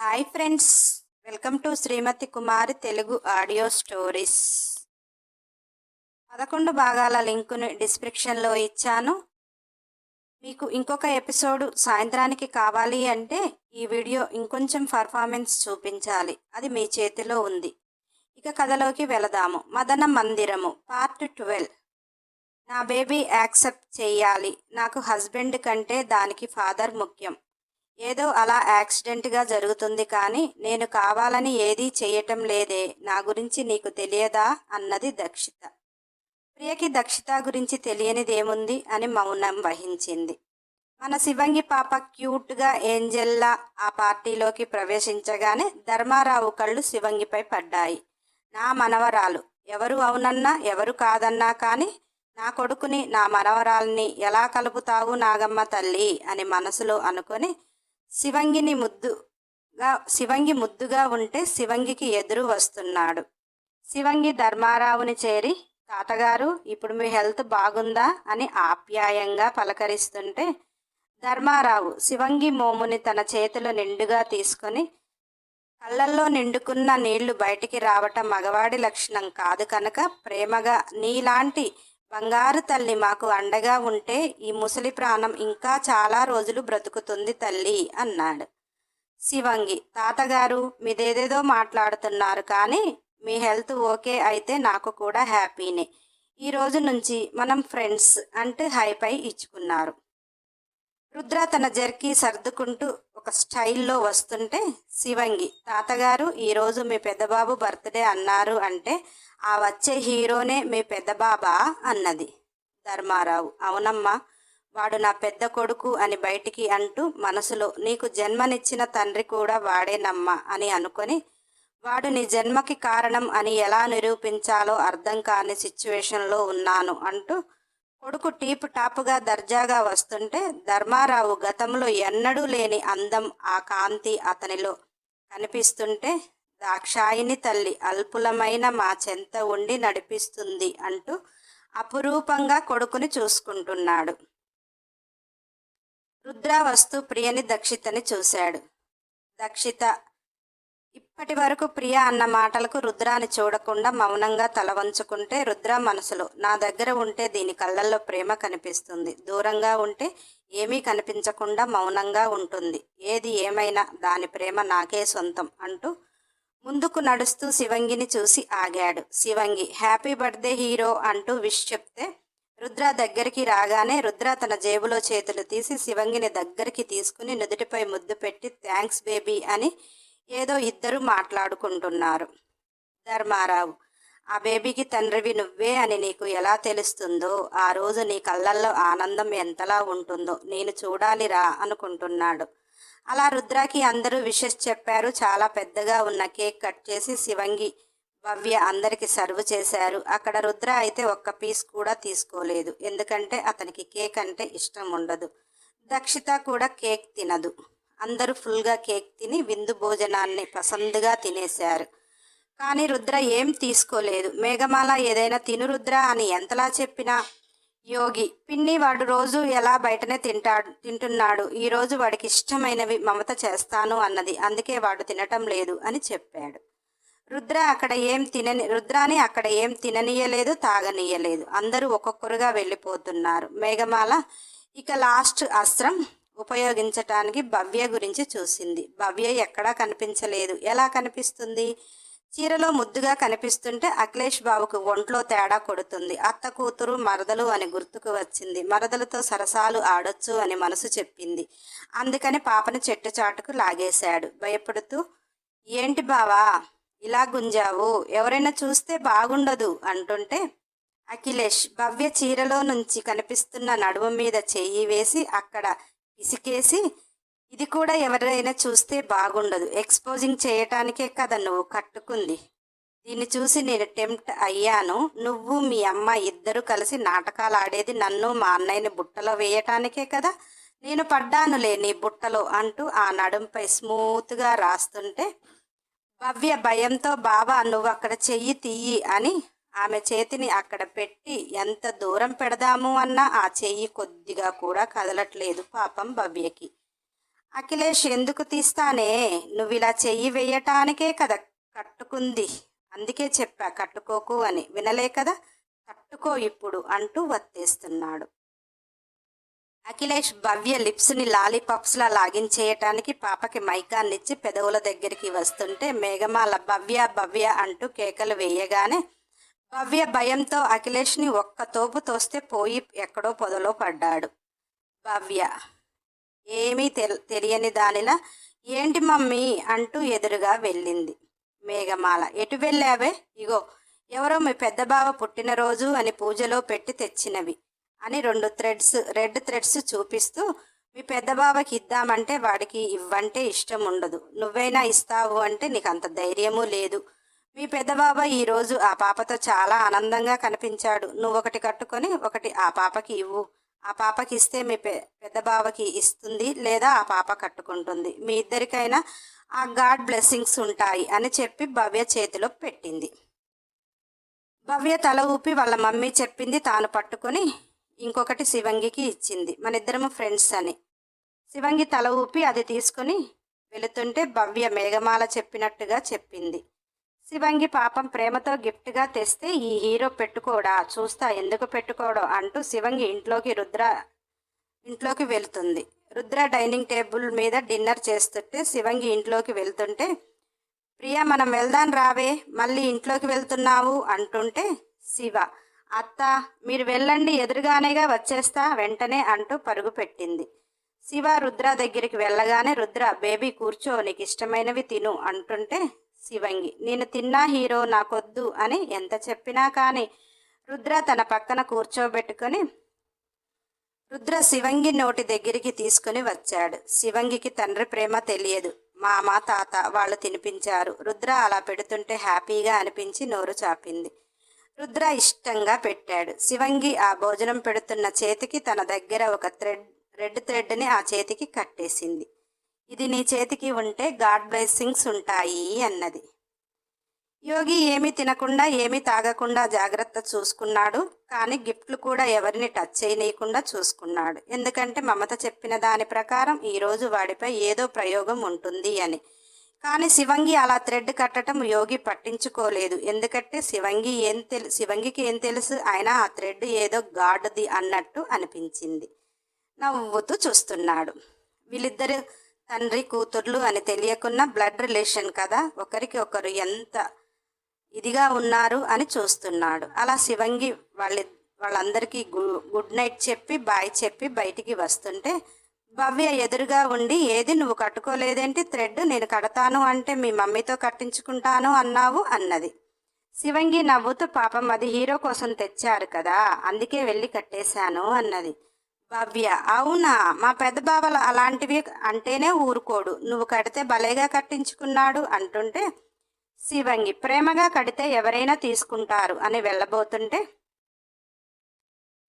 Hi friends welcome to Srimathi Kumari Telugu audio stories. పదకొండు భాగాల లింకుని డిస్క్రిప్షన్లో ఇచ్చాను. మీకు ఇంకొక ఎపిసోడ్ సాయంత్రానికి కావాలి అంటే ఈ వీడియో ఇంకొంచెం పర్ఫార్మెన్స్ చూపించాలి. అది మీ చేతిలో ఉంది. ఇక కథలోకి వెళదాము. Madana Mandiramu part twelve. నా బేబీ యాక్సెప్ట్ చేయాలి. నాకు హస్బెండ్ కంటే దానికి ఫాదర్ ముఖ్యం. ఏదో అలా యాక్సిడెంట్గా జరుగుతుంది కానీ నేను కావాలని ఏదీ చేయటం లేదే. నా గురించి నీకు తెలియదా? అన్నది దక్షిత. ప్రియకి దక్షిత గురించి తెలియనిదేముంది అని మౌనం వహించింది. మన శివంగి పాప క్యూట్గా ఏంజెల్లా ఆ పార్టీలోకి ప్రవేశించగానే ధర్మారావు కళ్ళు శివంగిపై పడ్డాయి. నా మనవరాలు. ఎవరు అవునన్నా ఎవరు కాదన్నా కానీ నా కొడుకుని నా మనవరాల్ని ఎలా కలుపుతావు నాగమ్మ తల్లి అని మనసులో అనుకొని శివంగిని ముద్దుగా శివంగి ముద్దుగా ఉంటే శివంగికి ఎదురు వస్తున్నాడు. శివంగి ధర్మారావుని చేరి తాతగారు ఇప్పుడు మీ హెల్త్ బాగుందా? అని ఆప్యాయంగా పలకరిస్తుంటే ధర్మారావు శివంగి మోముని తన చేతిలో నిండుగా తీసుకొని కళ్ళల్లో నిండుకున్న నీళ్ళు బయటికి రావటం మగవాడి లక్షణం కాదు కనుక ప్రేమగా నీలాంటి బంగారు తల్లి మాకు అండగా ఉంటే ఈ ముసలి ప్రాణం ఇంకా చాలా రోజులు బ్రతుకుతుంది తల్లి అన్నాడు. శివంగి తాతగారు మీదేదేదో మాట్లాడుతున్నారు కానీ మీ హెల్త్ ఓకే అయితే నాకు కూడా హ్యాపీనే. ఈ రోజు నుంచి మనం ఫ్రెండ్స్ అంటే హైపై ఇచ్చుకున్నారు. రుద్ర తన జర్కీ సర్దుకుంటూ ఒక స్టైల్లో వస్తుంటే శివంగి తాతగారు ఈరోజు మీ పెద్దబాబు బర్త్డే అన్నారు అంటే ఆ వచ్చే హీరోనే మీ పెద్ద బాబా అన్నది ధర్మారావు. అవునమ్మా వాడు నా పెద్ద కొడుకు అని బయటికి అంటూ మనసులో నీకు జన్మనిచ్చిన తండ్రి కూడా వాడేనమ్మా అని అనుకొని వాడు నీ జన్మకి కారణం అని ఎలా నిరూపించాలో అర్థం కాని సిచ్యువేషన్లో ఉన్నాను అంటూ కొడుకు టీపు టాపుగా దర్జాగా వస్తుంటే ధర్మారావు గతంలో ఎన్నడూ లేని అందం ఆ కాంతి అతనిలో కనిపిస్తుంటే దాక్షాయిని తల్లి అల్పులమైన మా చెంత ఉండి నడిపిస్తుంది అంటూ అపురూపంగా కొడుకుని చూసుకుంటున్నాడు. రుద్రావస్తు ప్రియని దక్షితని చూశాడు. దక్షిత ఇప్పటి వరకు ప్రియ అన్న మాటలకు రుద్రాని చూడకుండా మౌనంగా తల వంచుకుంటే రుద్ర మనసులో నా దగ్గర ఉంటే దీని కళ్ళల్లో ప్రేమ కనిపిస్తుంది. దూరంగా ఉంటే ఏమీ కనిపించకుండా మౌనంగా ఉంటుంది. ఏది ఏమైనా దాని ప్రేమ నాకే సొంతం అంటూ ముందుకు నడుస్తూ శివంగిని చూసి ఆగాడు. శివంగి హ్యాపీ బర్త్డే హీరో అంటూ విష్ చెప్తే రుద్ర దగ్గరికి రాగానే రుద్ర తన జేబులో చేతులు తీసి శివంగిని దగ్గరికి తీసుకుని నుదుటిపై ముద్దు పెట్టి థ్యాంక్స్ బేబీ అని ఏదో ఇద్దరు మాట్లాడుకుంటున్నారు. ధర్మారావు ఆ బేబీకి తండ్రివి నువ్వే అని నీకు ఎలా తెలుస్తుందో ఆ రోజు నీ కళ్ళల్లో ఆనందం ఎంతలా ఉంటుందో నేను చూడాలిరా అనుకుంటున్నాడు. అలా రుద్రాకి అందరూ విషెస్ చెప్పారు. చాలా పెద్దగా ఉన్న కేక్ కట్ చేసి శివంగి భవ్య అందరికి సర్వ్ చేశారు. అక్కడ రుద్ర అయితే ఒక్క పీస్ కూడా తీసుకోలేదు. ఎందుకంటే అతనికి కేక్ అంటే ఇష్టం ఉండదు. దక్షిత కూడా కేక్ తినదు. అందరూ ఫుల్గా కేక్ తిని విందు భోజనాన్ని పసందుగా తినేశారు. కానీ రుద్ర ఏం తీసుకోలేదు. మేఘమాల ఏదైనా తిను రుద్ర అని ఎంతలా చెప్పినా యోగి పిన్ని వాడు రోజు ఎలా బయటనే తింటాడు తింటున్నాడు? ఈరోజు వాడికి ఇష్టమైనవి మమత చేస్తాను అన్నది. అందుకే వాడు తినటం లేదు అని చెప్పాడు. రుద్ర అక్కడ ఏం తినని రుద్రాని అక్కడ ఏం తిననీయలేదు తాగనీయలేదు. అందరూ ఒక్కొక్కరుగా వెళ్ళిపోతున్నారు. మేఘమాల ఇక లాస్ట్ అస్త్రం ఉపయోగించటానికి భవ్య గురించి చూసింది. భవ్య ఎక్కడా కనిపించలేదు. ఎలా కనిపిస్తుంది? చీరలో ముద్దుగా కనిపిస్తుంటే అఖిలేష్ బాబుకు ఒంట్లో తేడా కొడుతుంది. అత్త కూతురు మరదలు అని గుర్తుకు వచ్చింది. మరదలతో సరసాలు ఆడొచ్చు అని మనసు చెప్పింది. అందుకని పాపని చెట్టు చాటుకు లాగేశాడు. భయపడుతూ ఏంటి బావా ఇలా గుంజావు? ఎవరైనా చూస్తే బాగుండదు అంటుంటే అఖిలేష్ భవ్య చీరలో నుంచి కనిపిస్తున్న నడుము మీద చెయ్యి వేసి అక్కడ ఇసికేసి ఇది కూడా ఎవరైనా చూస్తే బాగుండదు. ఎక్స్పోజింగ్ చేయటానికే కదా నువ్వు కట్టుకుంది. దీన్ని చూసి నేను టెంప్ట్ అయ్యాను. నువ్వు మీ అమ్మ ఇద్దరు కలిసి నాటకాలు ఆడేది నన్ను మా అన్నయ్యని బుట్టలో వేయటానికే కదా. నేను పడ్డానులే నీ బుట్టలో అంటూ ఆ నడుంపై స్మూత్గా రాస్తుంటే భవ్య భయంతో బావా నువ్వు అక్కడ చెయ్యి తీయి అని ఆమె చేతిని అక్కడ పెట్టి ఎంత దూరం పెడదాము అన్నా ఆ చెయ్యి కొద్దిగా కూడా కదలట్లేదు పాపం భవ్యకి. అఖిలేష్ ఎందుకు తీస్తానే? నువ్వు ఇలా చెయ్యి వేయటానికే కదా కట్టుకుంది. అందుకే చెప్పా కట్టుకోకు అని. వినలే కదా? కట్టుకో ఇప్పుడు అంటూ వత్తేస్తున్నాడు. అఖిలేష్ భవ్య లిప్స్ని లాలీపాప్స్లా లాగించేయటానికి పాపకి మైకాన్నిచ్చి పెదవుల దగ్గరికి వస్తుంటే మేఘమాల భవ్య భవ్య అంటూ కేకలు వేయగానే భవ్య భయంతో అఖిలేష్ని ఒక్క తోపు తోస్తే పోయి ఎక్కడో పొదలో పడ్డాడు. భవ్య ఏమీ తెల్ తెలియని దానిలా ఏంటి మమ్మీ అంటూ ఎదురుగా వెళ్ళింది. మేఘమాల ఎటు వెళ్ళావే? ఇగో ఎవరో మీ పెద్ద బావ పుట్టినరోజు అని పూజలో పెట్టి తెచ్చినవి అని రెండు థ్రెడ్స్ రెడ్ థ్రెడ్స్ చూపిస్తూ మీ పెద్ద బావకి ఇద్దామంటే వాడికి ఇవ్వంటే ఇష్టం ఉండదు. నువ్వైనా ఇస్తావు అంటే నీకు అంత ధైర్యము లేదు. మీ పెద్ద బావ ఈరోజు ఆ పాపతో చాలా ఆనందంగా కనిపించాడు. నువ్వు ఒకటి కట్టుకొని ఒకటి ఆ పాపకి ఇవ్వు. ఆ పాపకి ఇస్తే మీ పె పెద్ద బావకి ఇస్తుంది లేదా ఆ పాప కట్టుకుంటుంది. మీ ఇద్దరికైనా ఆ గాడ్ బ్లెస్సింగ్స్ ఉంటాయి అని చెప్పి భవ్య చేతిలో పెట్టింది. భవ్య తల ఊపి వాళ్ళ మమ్మీ చెప్పింది తాను పట్టుకొని ఇంకొకటి శివంగికి ఇచ్చింది. మన ఇద్దరము ఫ్రెండ్స్ అని. శివంగి తల ఊపి అది తీసుకొని వెళుతుంటే భవ్య మేఘమాల చెప్పినట్టుగా చెప్పింది. శివంగి పాపం ప్రేమతో గిఫ్ట్గా తెస్తే ఈ హీరో పెట్టుకోడా? చూస్తా ఎందుకు పెట్టుకోవడం అంటూ శివంగి ఇంట్లోకి రుద్ర ఇంట్లోకి వెళ్తుంది. రుద్ర డైనింగ్ టేబుల్ మీద డిన్నర్ చేస్తుంటే శివంగి ఇంట్లోకి వెళ్తుంటే ప్రియా మనం వెళ్దాం రావే మళ్ళీ ఇంట్లోకి వెళ్తున్నావు అంటుంటే శివ అత్త మీరు వెళ్ళండి ఎదురుగానేగా వచ్చేస్తా వెంటనే అంటూ పరుగు పెట్టింది. శివ రుద్ర దగ్గరికి వెళ్ళగానే రుద్ర బేబీ కూర్చో నీకు ఇష్టమైనవి తిను అంటుంటే శివంగి. నేను తిన్నా హీరో నాకొద్దు అని ఎంత చెప్పినా కానీ రుద్ర తన పక్కన కూర్చోబెట్టుకొని రుద్ర శివంగి నోటి దగ్గరికి తీసుకుని వచ్చాడు. శివంగికి తండ్రి ప్రేమ తెలియదు. మామ తాత వాళ్ళు తినిపించారు. రుద్ర అలా పెడుతుంటే హ్యాపీగా అనిపించి నోరు చాపింది. రుద్ర ఇష్టంగా పెట్టాడు. శివంగి ఆ భోజనం పెడుతున్న చేతికి తన దగ్గర ఒక థ్రెడ్ రెడ్ థ్రెడ్ని ఆ చేతికి కట్టేసింది. ఇది నీ చేతికి ఉంటే గాడ్ బ్లెస్సింగ్స్ ఉంటాయి అన్నది. యోగి ఏమీ తినకుండా ఏమీ తాగకుండా జాగ్రత్త చూసుకున్నాడు. కానీ గిఫ్ట్లు కూడా ఎవరిని టచ్ చేయనీయకుండా చూసుకున్నాడు. ఎందుకంటే మమత చెప్పిన దాని ప్రకారం ఈరోజు వాడిపై ఏదో ప్రయోగం ఉంటుంది అని. కానీ శివంగి అలా థ్రెడ్ కట్టడం యోగి పట్టించుకోలేదు. ఎందుకంటే శివంగి ఏం తెలు శివంగికి ఏం తెలుసు? అయినా ఆ థ్రెడ్ ఏదో గాడ్ది అన్నట్టు అనిపించింది. నవ్వుతూ చూస్తున్నాడు. వీళ్ళిద్దరు తండ్రి కూతుర్లు అని తెలియకున్న బ్లడ్ రిలేషన్ కదా ఒకరికి ఒకరు ఎంత ఇదిగా ఉన్నారు అని చూస్తున్నాడు. అలా శివంగి వాళ్ళ వాళ్ళందరికీ గుడ్ నైట్ చెప్పి బాయ్ చెప్పి బయటికి వస్తుంటే భవ్య ఎదురుగా ఉండి ఏది నువ్వు కట్టుకోలేదేంటి థ్రెడ్? నేను కడతాను అంటే మీ మమ్మీతో కట్టించుకుంటాను అన్నావు అన్నది. శివంగి నవ్వుతూ పాపం అది హీరో కోసం తెచ్చారు కదా అందుకే వెళ్ళి కట్టేశాను అన్నది. భవ్య. అవునా? మా పెద్ద బావలు అలాంటివి అంటేనే ఊరుకోడు. నువ్వు కడితే భలేగా కట్టించుకున్నాడు అంటుంటే శివంగి ప్రేమగా కడితే ఎవరైనా తీసుకుంటారు అని వెళ్ళబోతుంటే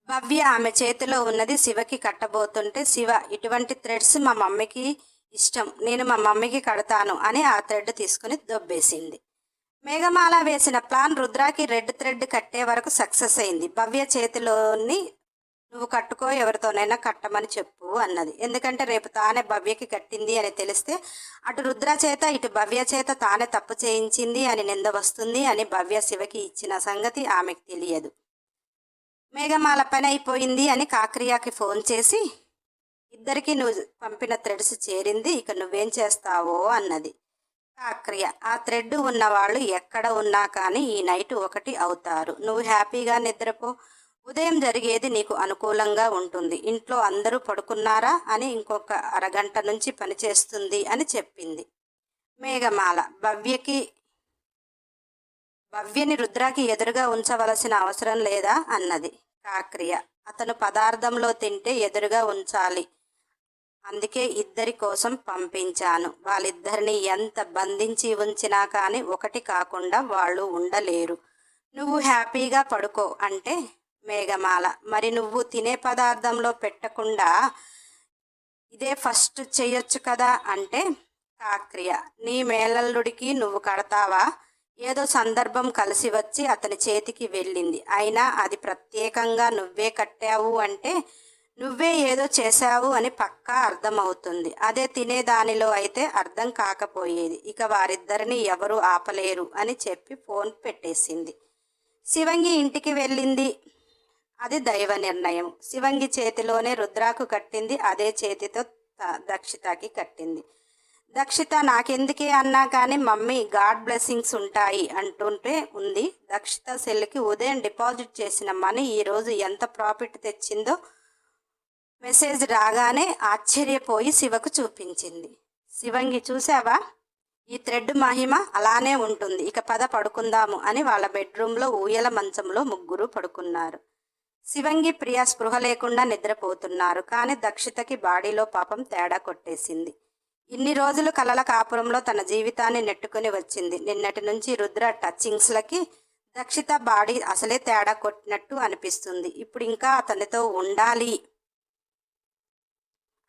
భవ్య ఆమె చేతిలో ఉన్నది శివకి కట్టబోతుంటే శివ ఇటువంటి థ్రెడ్స్ మా మమ్మీకి ఇష్టం. నేను మా మమ్మీకి కడతాను అని ఆ థ్రెడ్ తీసుకుని దొబ్బేసింది. మేఘమాల వేసిన ప్లాన్ రుద్రాకి రెడ్ థ్రెడ్ కట్టే వరకు సక్సెస్ అయింది. భవ్య చేతిలోని నువ్వు కట్టుకో ఎవరితోనైనా కట్టమని చెప్పు అన్నది. ఎందుకంటే రేపు తానే భవ్యకి కట్టింది అని తెలిస్తే అటు రుద్ర చేత ఇటు భవ్య చేత తానే తప్పు చేయించింది అని నింద వస్తుంది అని భవ్య శివకి ఇచ్చిన సంగతి ఆమెకు తెలియదు. మేఘమాల పని అయిపోయింది అని కాక్రియాకి ఫోన్ చేసి ఇద్దరికి నువ్వు పంపిన థ్రెడ్స్ చేరింది ఇక నువ్వేం చేస్తావో అన్నది. కాక్రియ ఆ థ్రెడ్ ఉన్నవాళ్ళు ఎక్కడ ఉన్నా కానీ ఈ నైట్ ఒకటి అవుతారు. నువ్వు హ్యాపీగా నిద్రపో. ఉదయం జరిగేది నీకు అనుకూలంగా ఉంటుంది. ఇంట్లో అందరూ పడుకున్నారా అని ఇంకొక అరగంట నుంచి పనిచేస్తుంది అని చెప్పింది. మేఘమాల భవ్యకి భవ్యని రుద్రాకి ఎదురుగా ఉంచవలసిన అవసరం లేదా? అన్నది కాక్రియ. అతను పదార్థంలో తింటే ఎదురుగా ఉంచాలి. అందుకే ఇద్దరి కోసం పంపించాను. వాళ్ళిద్దరిని ఎంత బంధించి ఉంచినా కానీ ఒకటి కాకుండా వాళ్ళు ఉండలేరు. నువ్వు హ్యాపీగా పడుకో అంటే మేఘమాల. మరి నువ్వు తినే పదార్థంలో పెట్టకుండా ఇదే ఫస్ట్ చెయ్యొచ్చు కదా అంటే కాక్రియ. నీ మేలల్లుడికి నువ్వు కడతావా? ఏదో సందర్భం కలిసి వచ్చి అతని చేతికి వెళ్ళింది. అయినా అది ప్రత్యేకంగా నువ్వే కట్టావు అంటే నువ్వే ఏదో చేశావు అని పక్కా అర్థమవుతుంది. అదే తినేదానిలో అయితే అర్థం కాకపోయేది. ఇక వారిద్దరిని ఎవరు ఆపలేరు అని చెప్పి ఫోన్ పెట్టేసింది. శివంగి ఇంటికి వెళ్ళింది. అది దైవ నిర్ణయం. శివంగి చేతిలోనే రుద్రాకు కట్టింది అదే చేతితో దక్షితకి కట్టింది. దక్షిత నాకెందుకే అన్నా కానీ మమ్మీ గాడ్ బ్లెస్సింగ్స్ ఉంటాయి అంటుంటే ఉంది. దక్షిత సెల్కి ఉదయం డిపాజిట్ చేసిన మనీ ఈరోజు ఎంత ప్రాఫిట్ తెచ్చిందో మెసేజ్ రాగానే ఆశ్చర్యపోయి శివకు చూపించింది. శివంగి చూసావా ఈ థ్రెడ్ మహిమ అలానే ఉంటుంది. ఇక పద పడుకుందాము అని వాళ్ళ బెడ్రూమ్లో ఊయల మంచంలో ముగ్గురు పడుకున్నారు. శివంగి ప్రియ స్పృహ లేకుండా నిద్రపోతున్నారు. కానీ దక్షితకి బాడీలో పాపం తేడా కొట్టేసింది. ఇన్ని రోజులు కలల కాపురంలో తన జీవితాన్ని నెట్టుకుని వచ్చింది. నిన్నటి నుంచి రుద్ర టచింగ్స్లకి దక్షిత బాడీ అసలే తేడా కొట్టినట్టు అనిపిస్తుంది. ఇప్పుడు ఇంకా అతనితో ఉండాలి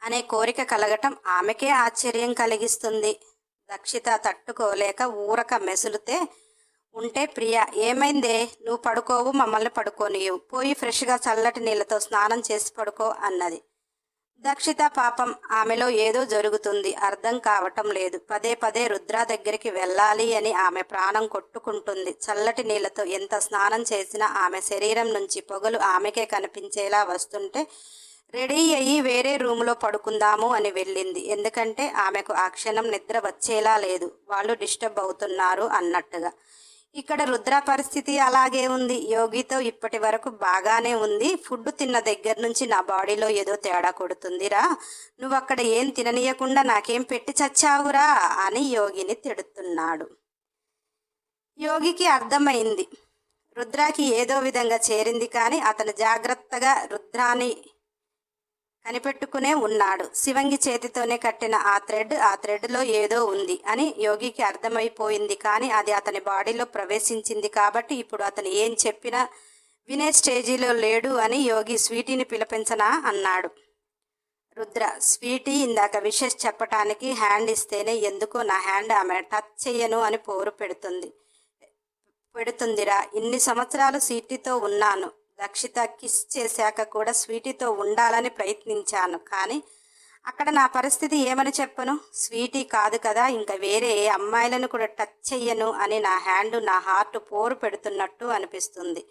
అనే కోరిక కలగటం ఆమెకే ఆశ్చర్యం కలిగిస్తుంది. దక్షిత తట్టుకోలేక ఊరక మెసులుతే ఉంటే ప్రియ ఏమైందే? నువ్వు పడుకోవు మమ్మల్ని పడుకోనియు పోయి ఫ్రెష్గా చల్లటి నీళ్ళతో స్నానం చేసి పడుకో అన్నది. దక్షిత పాపం ఆమెలో ఏదో జరుగుతుంది. అర్థం కావటం లేదు. పదే పదే రుద్ర దగ్గరికి వెళ్ళాలి అని ఆమె ప్రాణం కొట్టుకుంటుంది. చల్లటి నీళ్ళతో ఎంత స్నానం చేసినా ఆమె శరీరం నుంచి పొగలు ఆమెకే కనిపించేలా వస్తుంటే రెడీ అయ్యి వేరే రూములో పడుకుందాము అని వెళ్ళింది. ఎందుకంటే ఆమెకు ఆ క్షణం నిద్ర వచ్చేలా లేదు. వాళ్ళు డిస్టర్బ్ అవుతున్నారు అన్నట్టుగా. ఇక్కడ రుద్ర పరిస్థితి అలాగే ఉంది. యోగితో ఇప్పటి వరకు బాగానే ఉంది. ఫుడ్ తిన్న దగ్గర నుంచి నా బాడీలో ఏదో తేడా కొడుతుందిరా. నువ్వు అక్కడ ఏం తిననీయకుండా నాకేం పెట్టి చచ్చావురా అని యోగిని తిడుతున్నాడు. యోగికి అర్థమైంది. రుద్రాకి ఏదో విధంగా చేరింది కానీ అతను జాగ్రత్తగా రుద్రాని కనిపెట్టుకునే ఉన్నాడు. శివంగి చేతితోనే కట్టిన ఆ థ్రెడ్ ఆ థ్రెడ్లో ఏదో ఉంది అని యోగికి అర్థమైపోయింది. కానీ అది అతని బాడీలో ప్రవేశించింది కాబట్టి ఇప్పుడు అతను ఏం చెప్పినా వినే స్టేజీలో లేడు అని యోగి స్వీటీని పిలిపించనా అన్నాడు. రుద్ర స్వీటీ ఇందాక విషెస్ చెప్పటానికి హ్యాండ్ ఇస్తేనే ఎందుకో నా హ్యాండ్ ఆమె టచ్ చెయ్యను అని పోరు పెడుతుంది. పెడుతుందిరా ఇన్ని సంవత్సరాలు సీటీతో ఉన్నాను. దక్షిత కిస్ చేశాక కూడా స్వీటీతో ఉండాలని ప్రయత్నించాను. కానీ అక్కడ నా పరిస్థితి ఏమని చెప్పను? స్వీటీ కాదు కదా ఇంకా వేరే ఏ అమ్మాయిలను కూడా టచ్ చెయ్యను అని నా హ్యాండ్ నా హార్ట్ పోరు పెడుతున్నట్టు అనిపిస్తుంది.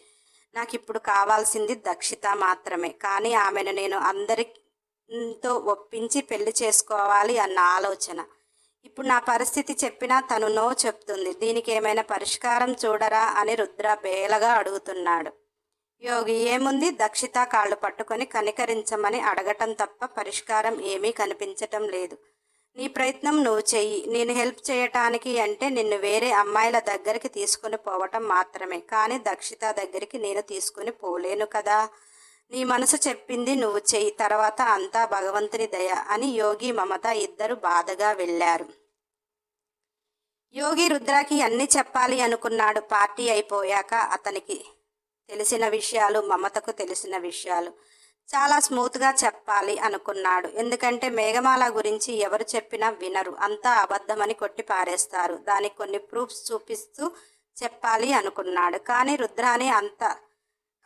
నాకు ఇప్పుడు కావాల్సింది దక్షిత మాత్రమే. కానీ ఆమెను నేను అందరితో ఒప్పించి పెళ్ళి చేసుకోవాలి అన్న ఆలోచన. ఇప్పుడు నా పరిస్థితి చెప్పినా తను నో చెప్తుంది. దీనికి ఏమైనా పరిష్కారం చూడరా అని రుద్ర బేలగా అడుగుతున్నాడు. యోగి ఏముంది? దక్షిత కాళ్ళు పట్టుకొని కనికరించమని అడగటం తప్ప పరిష్కారం ఏమీ కనిపించటం లేదు. నీ ప్రయత్నం నువ్వు చెయ్యి. నేను హెల్ప్ చేయటానికి అంటే నిన్ను వేరే అమ్మాయిల దగ్గరికి తీసుకుని పోవటం మాత్రమే. కానీ దక్షిత దగ్గరికి నేను తీసుకుని పోలేను కదా. నీ మనసు చెప్పింది నువ్వు చెయ్యి. తర్వాత అంతా భగవంతుని దయ అని యోగి మమత ఇద్దరు బాధగా వెళ్ళారు. యోగి రుద్రకి అన్ని చెప్పాలి అనుకున్నాడు. పార్టీ అయిపోయాక అతనికి తెలిసిన విషయాలు మమతకు తెలిసిన విషయాలు. చాలా స్మూత్గా చెప్పాలి అనుకున్నాడు. ఎందుకంటే మేఘమాల గురించి ఎవరు చెప్పినా వినరు. అంతా అబద్ధమని కొట్టి పారేస్తారు దానికి కొన్ని ప్రూఫ్స్ చూపిస్తూ చెప్పాలి అనుకున్నాడు. కానీ రుద్రాని అంత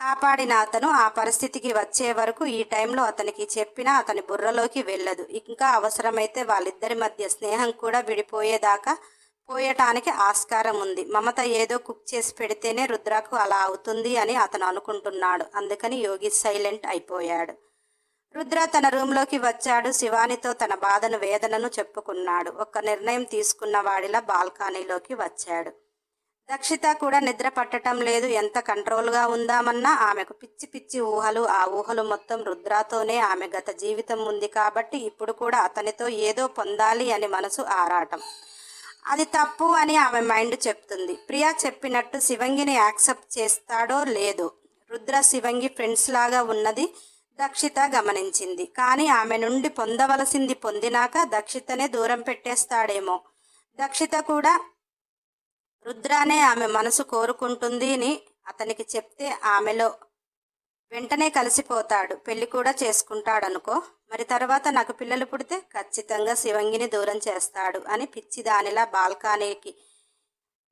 కాపాడిన అతను ఆ పరిస్థితికి వచ్చే వరకు ఈ టైంలో అతనికి చెప్పినా అతని బుర్రలోకి వెళ్ళదు. ఇంకా అవసరమైతే వాళ్ళిద్దరి మధ్య స్నేహం కూడా విడిపోయేదాకా పోయటానికి ఆస్కారం ఉంది. మమత ఏదో కుక్ చేసి పెడితేనే రుద్రకు అలా అవుతుంది అని అతను అనుకుంటున్నాడు. అందుకని యోగి సైలెంట్ అయిపోయాడు. రుద్ర తన రూంలోకి వచ్చాడు. శివానితో తన బాధను వేదనను చెప్పుకున్నాడు. ఒక నిర్ణయం తీసుకున్న వాడిలా బాల్కనీలోకి వచ్చాడు. దక్షిత కూడా నిద్ర పట్టటం లేదు. ఎంత కంట్రోల్గా ఉందామన్నా ఆమెకు పిచ్చి పిచ్చి ఊహలు ఆ ఊహలు మొత్తం రుద్రాతోనే ఆమె గత జీవితం ఉంది కాబట్టి ఇప్పుడు కూడా అతనితో ఏదో పొందాలి అని మనసు ఆరాటం. అది తప్పు అని ఆమె మైండ్ చెప్తుంది. ప్రియా చెప్పినట్టు శివంగిని యాక్సెప్ట్ చేస్తాడో లేదో రుద్ర శివంగి ఫ్రెండ్స్ లాగా ఉన్నది దక్షిత గమనించింది. కానీ ఆమె నుండి పొందవలసింది పొందినాక దక్షితనే దూరం పెట్టేస్తాడేమో. దక్షిత కూడా రుద్రానే ఆమె మనసు కోరుకుంటుంది అని అతనికి చెప్తే ఆమెలో వెంటనే కలిసిపోతాడు. పెళ్ళి కూడా చేసుకుంటాడనుకో. మరి తర్వాత నాకు పిల్లలు పుడితే ఖచ్చితంగా శివంగిని దూరం చేస్తాడు అని పిచ్చి దానిలా బాల్కానీకి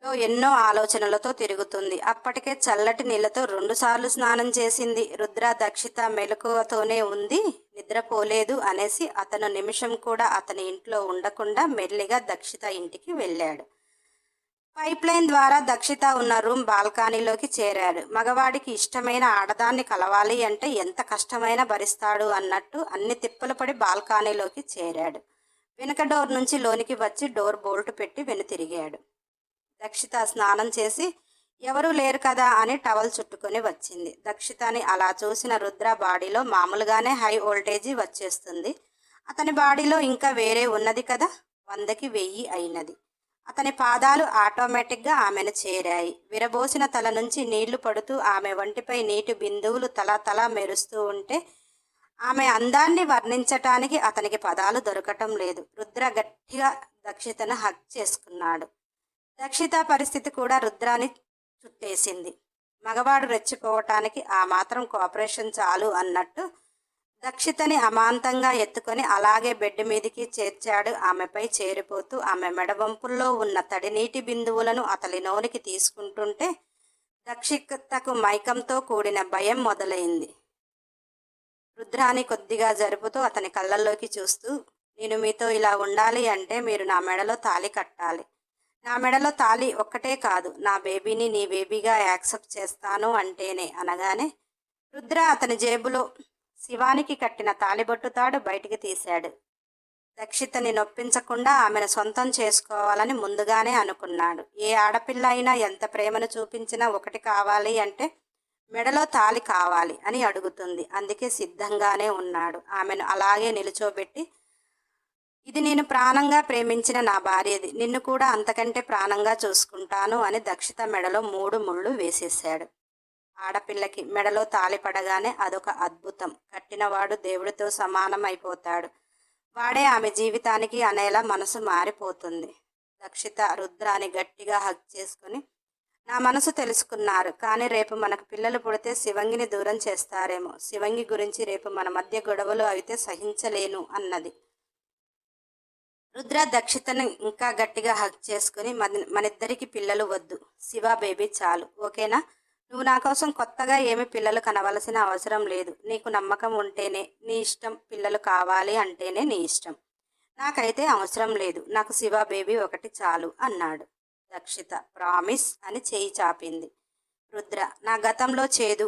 లో ఎన్నో ఆలోచనలతో తిరుగుతుంది. అప్పటికే చల్లటి నీళ్ళతో రెండుసార్లు స్నానం చేసింది. రుద్ర దక్షిత మెలకువతోనే ఉంది. నిద్రపోలేదు అనేసి అతను నిమిషం కూడా అతని ఇంట్లో ఉండకుండా మెల్లిగా దక్షిత ఇంటికి వెళ్ళాడు. పైప్ లైన్ ద్వారా దక్షిత ఉన్న రూమ్ బాల్కనీలోకి చేరాడు. మగవాడికి ఇష్టమైన ఆడదాన్ని కలవాలి అంటే ఎంత కష్టమైనా భరిస్తాడు అన్నట్టు అన్ని తిప్పలు పడి బాల్కనీలోకి చేరాడు. వెనుక డోర్ నుంచి లోనికి వచ్చి డోర్ బోల్ట్ పెట్టి వెనుతిరిగాడు దక్షిత స్నానం చేసి ఎవరూ లేరు కదా అని టవల్ చుట్టుకొని వచ్చింది. దక్షితని అలా చూసిన రుద్ర బాడీలో మామూలుగానే హై వోల్టేజీ వచ్చేస్తుంది. అతని బాడీలో ఇంకా వేరే ఉన్నది కదా? వందకి వెయ్యి అయినది. అతని పాదాలు ఆటోమేటిక్గా ఆమెను చేరాయి. విరబోసిన తల నుంచి నీళ్ళు పడుతూ ఆమె వంటిపై నీటి బిందువులు తల తల మెరుస్తూ ఉంటే ఆమె అందాన్ని వర్ణించటానికి అతనికి పదాలు దొరకటం లేదు. రుద్ర గట్టిగా దక్షితను హక్ చేసుకున్నాడు. దక్షిత పరిస్థితి కూడా రుద్రాన్ని చుట్టేసింది. మగవాడు రెచ్చిపోవటానికి ఆ మాత్రం కోఆపరేషన్ చాలు అన్నట్టు రక్షితని అమాంతంగా ఎత్తుకొని అలాగే బెడ్ మీదికి చేర్చాడు ఆమెపై చేరిపోతూ ఆమె మెడవంపుల్లో ఉన్న తడి నీటి బిందువులను అతని నోనికి తీసుకుంటుంటే దక్షితకు మైకంతో కూడిన భయం మొదలైంది. రుద్రాని కొద్దిగా జరుపుతూ అతని కళ్ళల్లోకి చూస్తూ నేను మీతో ఇలా ఉండాలి అంటే మీరు నా మెడలో తాళి కట్టాలి. నా మెడలో తాళి ఒక్కటే కాదు నా బేబీని నీ బేబీగా యాక్సెప్ట్ చేస్తాను అంటేనే అనగానే రుద్ర అతని జేబులో శివానికి కట్టిన తాళిబొట్టు తాడు బయటికి తీశాడు. దక్షితని నొప్పించకుండా ఆమెను సొంతం చేసుకోవాలని ముందుగానే అనుకున్నాడు. ఏ ఆడపిల్ల అయినా ఎంత ప్రేమను చూపించినా ఒకటి కావాలి అంటే మెడలో తాళి కావాలి అని అడుగుతుంది. అందుకే సిద్ధంగానే ఉన్నాడు. ఆమెను అలాగే నిలుచోబెట్టి ఇది నేను ప్రాణంగా ప్రేమించిన నా భార్యది. నిన్ను కూడా అంతకంటే ప్రాణంగా చూసుకుంటాను అని దక్షిత మెడలో మూడు ముళ్ళు వేసేశాడు. ఆడపిల్లకి మెడలో తాళి పడగానే అదొక అద్భుతం. కట్టినవాడు దేవుడితో సమానం అయిపోతాడు వాడే ఆమె జీవితానికి అనేలా మనసు మారిపోతుంది. దక్షిత రుద్రాని గట్టిగా హక్ చేసుకుని నా మనసు తెలుసుకున్నారు కానీ రేపు మనకు పిల్లలు పుడితే శివంగిని దూరం చేస్తారేమో. శివంగి గురించి రేపు మన మధ్య గొడవలు అయితే సహించలేను అన్నది. రుద్ర దక్షితను ఇంకా గట్టిగా హక్ చేసుకుని మన మనిద్దరికి పిల్లలు వద్దు. శివ బేబీ చాలు. ఓకేనా? నువ్వు నా కోసం కొత్తగా ఏమి పిల్లలు కనవలసిన అవసరం లేదు. నీకు నమ్మకం ఉంటేనే నీ ఇష్టం పిల్లలు కావాలి అంటేనే నీ ఇష్టం. నాకైతే అవసరం లేదు. నాకు శివ బేబీ ఒకటి చాలు అన్నాడు. దక్షిత ప్రామిస్ అని చేయి చాపింది. రుద్ర నా గతంలో చేదు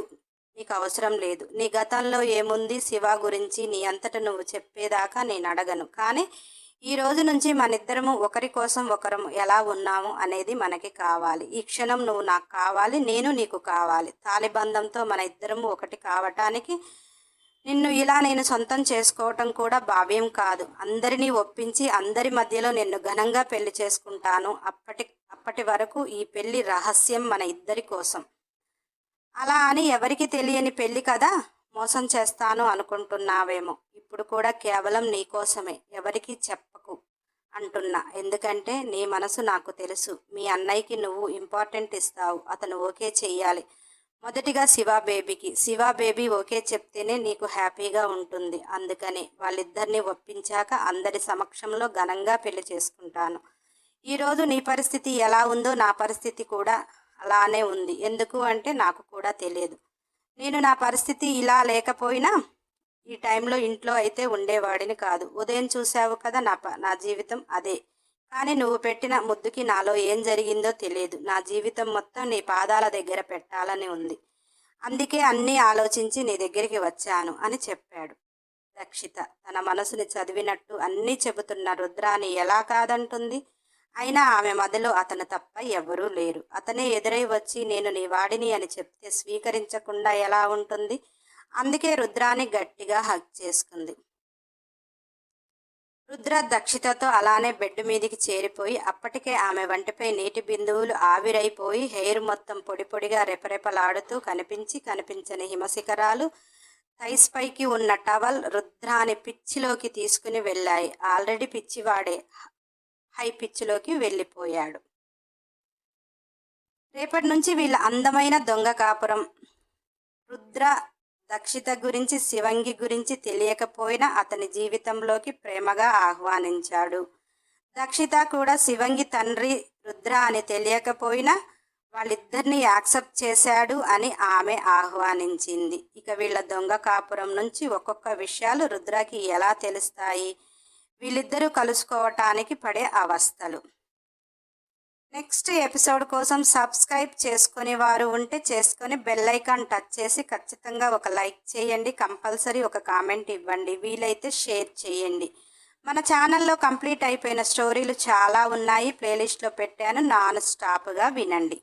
నీకు అవసరం లేదు. నీ గతంలో ఏముంది శివ గురించి నీ అంతట నువ్వు చెప్పేదాకా నేను అడగను. కానీ ఈ రోజు నుంచి మనిద్దరము ఒకరి కోసం ఒకరము ఎలా ఉన్నాము అనేది మనకి కావాలి. ఈ క్షణం నువ్వు నాకు కావాలి నేను నీకు కావాలి. తాలిబంధంతో మన ఇద్దరము ఒకటి కావటానికి నిన్ను ఇలా నేను సొంతం చేసుకోవటం కూడా భావ్యం కాదు. అందరినీ ఒప్పించి అందరి మధ్యలో నిన్ను ఘనంగా పెళ్ళి చేసుకుంటాను. అప్పటి అప్పటి వరకు ఈ పెళ్ళి రహస్యం మన ఇద్దరి కోసం. అలా అని ఎవరికి తెలియని పెళ్ళి కదా? మోసం చేస్తాను అనుకుంటున్నావేమో. ఇప్పుడు కూడా కేవలం నీకోసమే ఎవరికి చెప్పకు అంటున్నా. ఎందుకంటే నీ మనసు నాకు తెలుసు. మీ అన్నయ్యకి నువ్వు ఇంపార్టెంట్ ఇస్తావు. అతను ఓకే చెయ్యాలి. మొదటిగా శివ బేబీకి. శివ బేబీ ఓకే చెప్తేనే నీకు హ్యాపీగా ఉంటుంది. అందుకని వాళ్ళిద్దరిని ఒప్పించాక అందరి సమక్షంలో ఘనంగా పెళ్ళి చేసుకుంటాను. ఈరోజు నీ పరిస్థితి ఎలా ఉందో నా పరిస్థితి కూడా అలానే ఉంది. ఎందుకు అంటే నాకు కూడా తెలియదు. నేను నా పరిస్థితి ఇలా లేకపోయినా ఈ టైంలో ఇంట్లో అయితే ఉండేవాడిని కాదు. ఉదయం చూసావు కదా నా ప నా జీవితం అదే. కానీ నువ్వు పెట్టిన ముద్దుకి నాలో ఏం జరిగిందో తెలియదు. నా జీవితం మొత్తం నీ పాదాల దగ్గర పెట్టాలని ఉంది. అందుకే అన్నీ ఆలోచించి నీ దగ్గరికి వచ్చాను అని చెప్పాడు. రక్షిత తన మనసుని చదివినట్టు అన్నీ చెబుతున్న రుద్రాని ఎలా కాదంటుంది? అయినా ఆమె మదిలో అతను తప్ప ఎవరూ లేరు. అతనే ఎదురై వచ్చి నేను నీ వాడిని అని చెప్తే స్వీకరించకుండా ఎలా ఉంటుంది అందుకే రుద్రాన్ని గట్టిగా హక్ చేసుకుంది. రుద్ర దక్షితతో అలానే బెడ్ మీదికి చేరిపోయి అప్పటికే ఆమె వంటిపై నీటి బిందువులు ఆవిరైపోయి హెయిర్ మొత్తం పొడి పొడిగా రెపరెపలాడుతూ కనిపించి కనిపించని హిమశిఖరాలు థైస్ పైకి ఉన్న టవల్ రుద్రాని పిచ్చిలోకి తీసుకుని వెళ్ళాయి. ఆల్రెడీ పిచ్చివాడే. హై పిచ్లోకి వెళ్ళిపోయాడు. రేపటి నుంచి వీళ్ళ అందమైన దొంగ కాపురం రుద్ర దక్షిత గురించి శివంగి గురించి తెలియకపోయినా అతని జీవితంలోకి ప్రేమగా ఆహ్వానించాడు. దక్షిత కూడా శివంగి తండ్రి రుద్ర అని తెలియకపోయినా వాళ్ళిద్దరిని యాక్సెప్ట్ చేశాడు అని ఆమె ఆహ్వానించింది. ఇక వీళ్ళ దొంగ కాపురం నుంచి ఒక్కొక్క విషయాలు రుద్రకి ఎలా తెలుస్తాయి? వీళ్ళిద్దరూ కలుసుకోవటానికి పడే అవస్థలు. నెక్స్ట్ ఎపిసోడ్ కోసం సబ్స్క్రైబ్ చేసుకునే వారు ఉంటే చేసుకొని బెల్ ఐకాన్ టచ్ చేసి ఖచ్చితంగా ఒక లైక్ చేయండి. కంపల్సరీ ఒక కామెంట్ ఇవ్వండి. వీలైతే షేర్ చేయండి. మన ఛానల్లో కంప్లీట్ అయిపోయిన స్టోరీలు చాలా ఉన్నాయి. ప్లేలిస్ట్లో పెట్టాను. నాన్ స్టాప్గా వినండి.